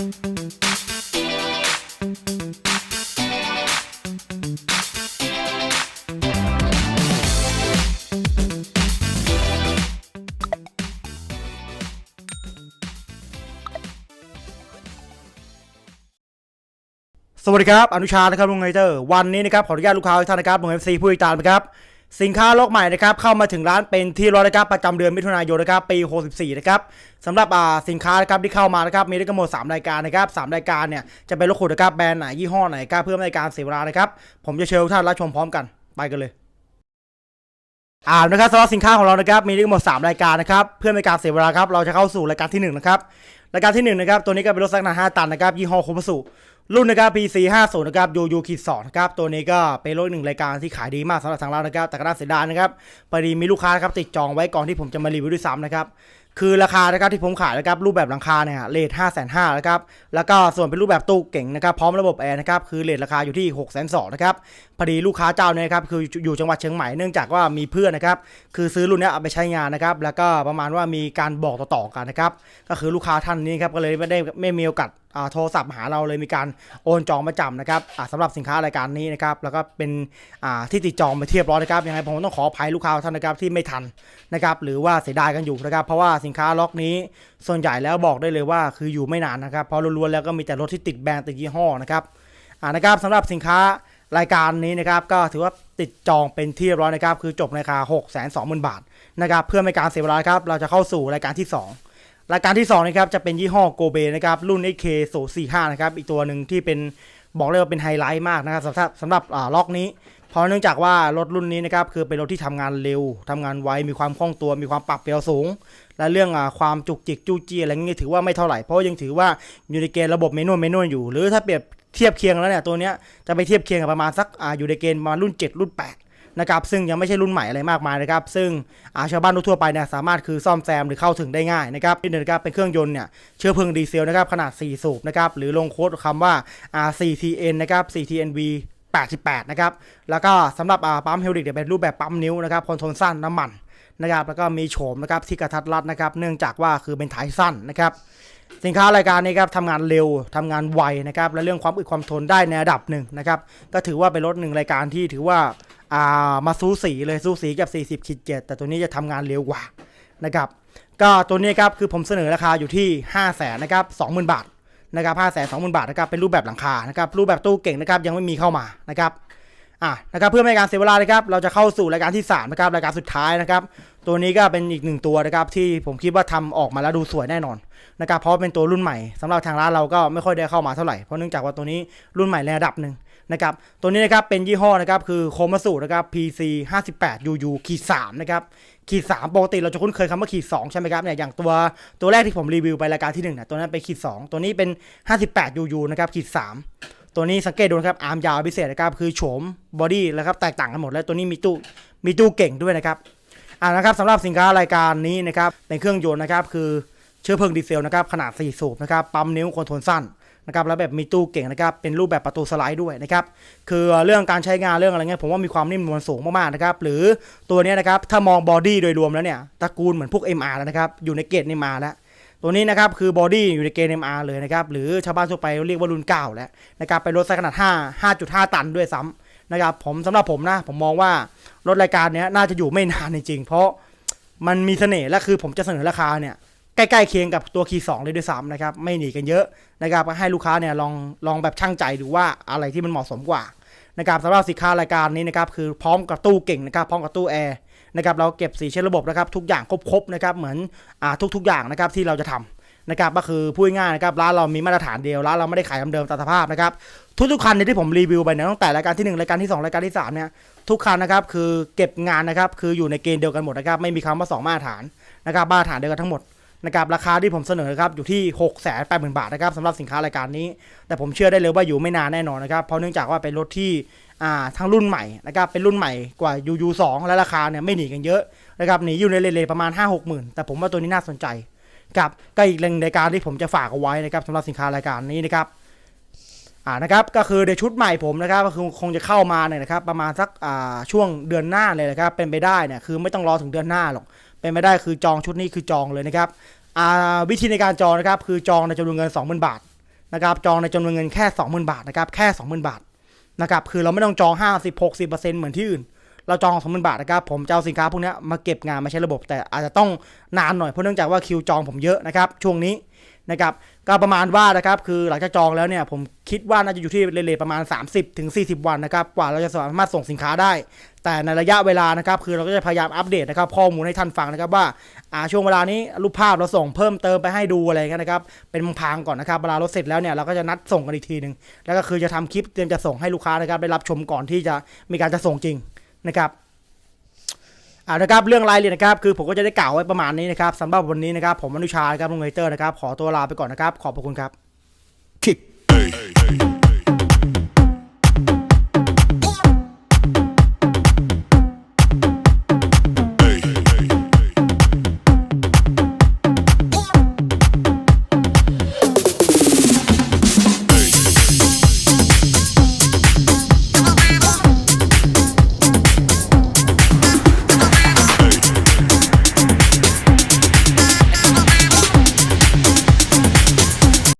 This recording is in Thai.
สวัสดีครับ อนุชานะครับลุงไนเตอร์ วันนี้นะครับ ขออนุญาตลูกค้าทุกท่านนะครับลุงเอฟซีผู้ติดตามนะครับ สินค้าโลกใหม่นะครับเข้ามาถึงร้านเป็นที่ร้อยนะครับประจำเดือนมิถุนายนนะครับปี 64 นะครับสำหรับอ่าสินค้านะครับที่เข้ามานะครับมีด้กันหมด3รายการนะครับสามรายการเนี่ยจะเป็นรถขุดนะครับแบรนด์ไหนยี่ห้อไหนครับเพื่อไม่ให้การเสียเวลานะครับผมจะเชิญทุกท่านรับชมพร้อมกันไปกันเลยอ่านะครับสำหรับสินค้าของเรานะครับมีด้วยกันหมด3รายการนะครับเพื่อไม่ให้การเสียเวลาครับเราจะเข้าสู่รายการที่1นะครับรายการที่1นะครับตัวนี้ก็เป็นรถสักหนา5ตันนะครับยี่ห้อโคมัสุ รุ่นนะครับ PC 50นะครับยูยูคิด2นะครับ ตัวนี้ก็เป็นรถหนึ่งรายการที่ขายดีมากสำหรับทางเรานะครับ แต่ก็น่าเสียดายนะครับพอดีมีลูกค้าครับติดจองไว้ก่อนที่ผมจะมารีวิวด้วยซ้ำนะครับ คือราคานะครับที่ผมขายนะครับรูปแบบหลังคาเนี่ยเลท5 5 0 0 0นะครับ แล้วก็ส่วนเป็นรูปแบบตู้เก่งนะครับพร้อมระบบแอร์นะครับคือเลทราคาอยู่ที่6 2 0 0 0นะครับ พอดีลูกค้าเจ้าเนี่ยครับคืออยู่จังหวัดเชียงใหม่เนื่องจากว่ามีเพื่อนนะครับคือซื้อรุ่นนี้เอาไปใช้งานนะครับ แล้วก็ประมาณว่ามีการบอกต่อๆกันนะครับ ก็คือลูกค้าท่านนี้ครับก็เลยไม่ได้ไม่มีโอกาสโทรศัพท์หาเราเลยมีการโอนจองมาจำนะครับอ่าสำหรับสินค้ารายการนี้นะครับแล้วก็เป็นอ่าที่ติดจองมาเทียบร้อยนะครับยังไงผมต้องขออภัยลูกค้าท่านนะครับที่ไม่ทันนะครับหรือว่าเสียดายกันอยู่นะครับเพราะว่าสินค้าล็อกนี้ส่วนใหญ่แล้วบอกได้เลยว่าคืออยู่ไม่นานนะครับเพราะล้วนๆแล้วก็มีแต่รถที่ติดแบรนด์ติดยี่ห้อนะครับอ่านะครับสำหรับสินค้ารายการนี้นะครับก็ถือว่าติดจองเป็นที่เรียบร้อยนะครับคือจบในราคา6 2 0 0 0 0 บาทนะครับเพื่อไม่การเสียเวลาครับเราจะเข้าสู่รายการที่ 2 รายการที่2นะครับจะเป็นยี่ห้อโกเบนะครับรุ่น AK 045นะครับอีกตัวหนึ่งที่เป็นบอกเลยว่าเป็นไฮไลท์มากนะครับสำหรับสำหรับล็อกนี้ เพราะเนื่องจากว่ารถรุ่นนี้นะครับคือเป็นรถที่ทำงานเร็วทำงานไวมีความคล่องตัวมีความปรับเปรียวสูง และเรื่องอความจุกจิกจู้จี้อะไรเงี้ยถือว่าไม่เท่าไหร่เพราะยังถือว่าอยู่ในเกณฑ์ระบบเมนูเมนูอยู่ หรือถ้าเปรียบเทียบเคียงแล้วเนี่ยตัวเนี้ยจะไปเทียบเคียงกับประมาณสักออยู่ในเกณฑ์มารุ่น 7 รุ่น 8 นะครับซึ่งยังไม่ใช่รุ่นใหม่อะไรมากมายนะครับซึ่งอาชาวบ้านทั่วไปเนี่ยสามารถคือซ่อมแซมหรือเข้าถึงได้ง่ายนะครับที่หนึ่งนะครับเป็นเครื่องยนต์เนี่ยเชื้อเพลิงดีเซลนะครับขนาด 4 สูบนะครับหรือลงโค้ดคำว่า R4TN นะครับ 4TNV 88 นะครับ แล้วก็สำหรับปั๊มเฮลิกเนี่ยเป็นรูปแบบปั๊มนิ้วนะครับคอนโทรลสั้นน้ำมันนะครับ แล้วก็มีโฉมนะครับที่กระทัดรัดนะครับ เนื่องจากว่าคือเป็นท้ายสั้นนะครับสินค้ารายการนี้ครับทำงานเร็วทำงานไวนะครับและเรื่องความอึดความทนได้ในระดับหนึ่งนะครับก็ถือว่าเป็นรถหนึ่งรายการที่ถือว่า อ่ามาสู้สีเลยสู้สีกับ 40ขีด7แต่ตัวนี้จะทำงานเร็วกว่านะครับก็ตัวนี้ครับคือผมเสนอราคาอยู่ที่ 5 0 0แสนนะครับ20,000 บาทนะครับ5 2 0 0 0 0 บาทนะครับเป็นรูปแบบหลังคานะครับรูปแบบตู้เก่งนะครับยังไม่มีเข้ามานะครับอะนะครับเพื่อไม่ให้การเสียเวลานะครับเราจะเข้าสู่รายการที่3นะครับรายการสุดท้ายนะครับตัวนี้ก็เป็นอีกหนึ่งตัวนะครับที่ผมคิดว่าทำออกมาแล้วดูสวยแน่นอนนะครับเพราะเป็นตัวรุ่นใหม่สำหรับทางร้านเราก็ไม่ค่อยได้เข้ามาเท่าไหร่เพราะเนื่องจากว่าตัวนี้รุ่นใหม่ในระดับหนึ่ง นะครับตัวนี้นะครับเป็นยี่ห้อนะครับคือโคมาสุนะครับ PC 58 UU ขีด3นะครับขีด3ปกติเราจะคุ้นเคยคำว่าขีด2ใช่ไหมครับเนี่ยอย่างตัวตัวแรกที่ผมรีวิวไปรายการที่1เนี่ยตัวนั้นเป็นขีด2ตัวนี้เป็น 58 UU นะครับขีด3ตัวนี้สังเกตดูนะครับอาร์มยาวพิเศษนะครับคือโฉมบอดี้แล้วครับแตกต่างกันหมดแล้วตัวนี้มีตู้มีตู้เก่งด้วยนะครับอ่านะครับสำหรับสินค้ารายการนี้นะครับเป็นเครื่องยนต์นะครับคือเชื้อเพลิงดีเซลนะครับขนาด4สูบนะครับปั๊มนิ้วคอนโทรลสั้น นะครับแล้วแบบมีตู้เก่งนะครับเป็นรูปแบบประตูสไลด์ด้วยนะครับคือเรื่องการใช้งานเรื่องอะไรเงี้ยผมว่ามีความนิ่มนวลสูงมากๆนะครับหรือตัวนี้นะครับถ้ามองบอดี้โดยรวมแล้วเนี่ยตระกูลเหมือนพวก MR แล้วนะครับอยู่ในเกรด MR แล้วตัวนี้นะครับคือบอดี้อยู่ในเกณฑ์ MR เลยนะครับหรือชาวบ้านทั่วไปเรียกว่ารุ่น 9 แล้วนะครับเป็นรถไซส์ขนาด 5 5.5 ตันด้วยซ้ำนะครับผมสำหรับผมนะ ผมมองว่ารถรายการนี้น่าจะอยู่ไม่นานจริงๆเพราะมันมีเสน่ห์และคือผมจะเสนอราคาเนี่ย ใกล้ๆเคียงกับตัวคีย์สองเลยด้วยซ้ำนะครับ ไม่หนีกันเยอะนะครับก็ให้ลูกค้าเนี่ยลองลองแบบช่างใจดูว่าอะไรที่มันเหมาะสมกว่านะครับสำหรับสินค้ารายการนี้นะครับคือพร้อมกับตู้เก่งนะครับพร้อมกับตู้แอร์นะครับเราเก็บสีเช็ดระบบนะครับทุกอย่างครบๆนะครับเหมือนอ่าทุกๆอย่างนะครับที่เราจะทำนะครับก็คือพูดง่ายๆนะครับร้านเรามีมาตรฐานเดียวร้านเราไม่ได้ขายคำเดิมตามสภาพนะครับทุกๆคันเนี่ยที่ผมรีวิวไปเนี่ยตั้งแต่รายการที่1รายการที่ 2 รายการที่3เนี่ยทุกคันนะครับคือเก็บงานนะครับคืออยู่ในเกณฑ์เดียวกันหมดนะครับไม่มีคำว่าสองมาตรฐานนะครับมาตรฐานเดียวกันทั้งหมด นะครับราคาที่ผมเสนอครับอยู่ที่ 6 8 0 0 0 0 บาทนะครับสำหรับสินค้ารายการนี้ แต่ผมเชื่อได้เลยว่าอยู่ไม่นานแน่นอนนะครับเพราะเนื่องจากว่าเป็นรถที่อ่าทั้งรุ่นใหม่นะครับเป็นรุ่นใหม่กว่า UU2 และราคาเนี่ยไม่หนีกันเยอะนะครับหนีอยู่ในเลทๆประมาณ 5 6หมื่นแต่ผมว่าตัวนี้น่าสนใจครับก็อีกเรื่องรายการที่ผมจะฝากเอาไว้นะครับสำหรับสินค้ารายการนี้นะครับอ่านะครับก็คือในชุดใหม่ผมนะครับก็คือคงจะเข้ามาเนี่ยนะครับประมาณสักอ่าช่วงเดือนหน้าเลยนะครับเป็นไปได้เนี่ยคือไม่ต้องรอถึงเดือนหน้าหรอก เป็นไปได้คือจองชุดนี้คือจองเลยนะครับวิธีในการจองนะครับคือจองในจำนวนเงิน 20,000 บาทนะครับจองในจำนวนเงินแค่ 20,000 บาทนะครับแค่ 20,000 บาทนะครับคือเราไม่ต้องจอง 50 60เหมือนที่อื่น เราจอง20,000บาทนะครับผมจะเอาสินค้าพวกนี้มาเก็บงานมาใช้ระบบ แต่อาจจะต้องนานหน่อยเพราะเนื่องจากว่าคิวจองผมเยอะนะครับช่วงนี้ นะครับก็ประมาณว่านะครับคือหลังจากจองแล้วเนี่ยผมคิดว่าน่าจะอยู่ที่เลทๆประมาณ30ถึงวันนะครับกว่าเราจะสามารถส่งสินค้าได้ แต่ในระยะเวลานะครับคือเราก็จะพยายามอัปเดตนะครับข้อมูลให้ท่านฟังนะครับว่าอ่าช่วงเวลานี้รูปภาพเราส่งเพิ่มเติมไปให้ดูอะไรกันนะครับเป็นพังก่อนนะครับเวลาเรถเสร็จแล้วเนี่ยเราก็จะนัดส่งกันอีกทีหนึ่งแล้วก็คือจะทำคลิปเตรียมจะส่งให้ลูกค้านะครับได้รับชมก่อนที่จะมีการจะส่งจริงนะครับ อ่านะครับเรื่องรายละเอียดนะครับคือผมก็จะได้กล่าวไว้ประมาณนี้นะครับสำหรับวันนี้นะครับผมอนุชานะครับลุงเฮเตอร์นะครับขอตัวลาไปก่อนนะครับขอบพระคุณครับ